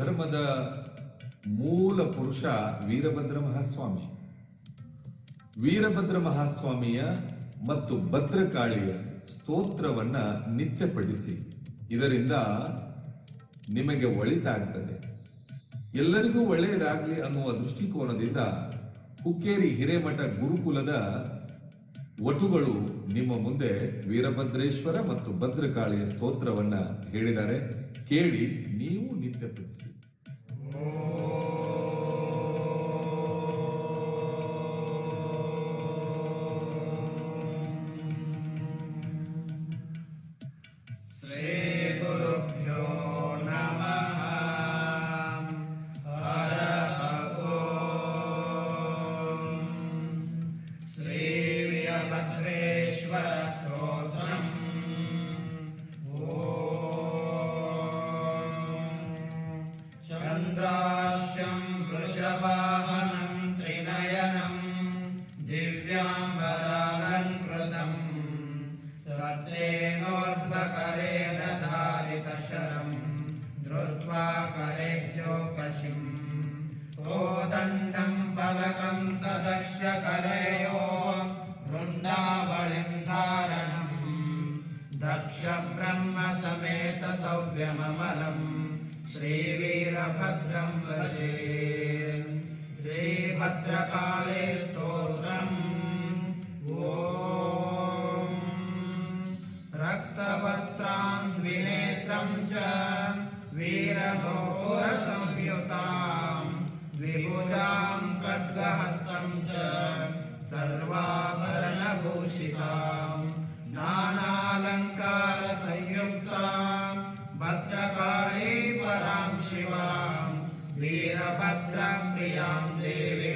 ಧರ್ಮದ ಮೂಲ ಪುರುಷ ವೀರಭದ್ರ ಮಹಾಸ್ವಾಮಿ. ವೀರಭದ್ರ ಮಹಾಸ್ವಾಮಿಯ ಮತ್ತು ಭದ್ರಕಾಳಿಯ ಸ್ತೋತ್ರವನ್ನ ನಿತ್ಯ ಪಠಿಸಿ ಇದರಿಂದ ನಿಮಗೆ ಒಳಿತಾಗ್ತದೆ. ಎಲ್ಲರಿಗೂ ಒಳ್ಳೆಯದಾಗಲಿ ಅನ್ನುವ ದೃಷ್ಟಿಕೋನದಿಂದ ಹುಕ್ಕೇರಿ ಹಿರೇಮಠ ಗುರುಕುಲದ ವಟುಗಳು ನಿಮ್ಮ ಮುಂದೆ ವೀರಭದ್ರೇಶ್ವರ ಮತ್ತು ಭದ್ರಕಾಳಿಯ ಸ್ತೋತ್ರವನ್ನ ಹೇಳಿದ್ದಾರೆ ಕೇಳಿ ನೀವು ನಿತ್ಯ ಪಠಿಸಿ Say. श्रीवीरभद्रेश्वरस्तोत्रम् ॐ चन्द्राश्यं वृषवाहनं त्रिनयनं दिव्याम्बरालङ्कृतम् सत्येनोद्वकरेण धारितशरम् धृत्वा करेभ्योपशिम् कोदण्डम् पलकम् तदस्य करयो ब्रह्म समेत सौव्यममलम् श्रीवीरभद्रम् भजे श्रीभद्रकाले स्तोत्रम्। ॐ रक्तवस्त्रान्विनेत्रम् च वीरभोरसंयुताम् द्विभुजाम् खड्गहस्तम् च सर्वाभरणभूषिताम् नानालङ्कारसंयुक्ताम् भद्रकाली पराम् शिवाम् वीरभद्रप्रियाम् देवी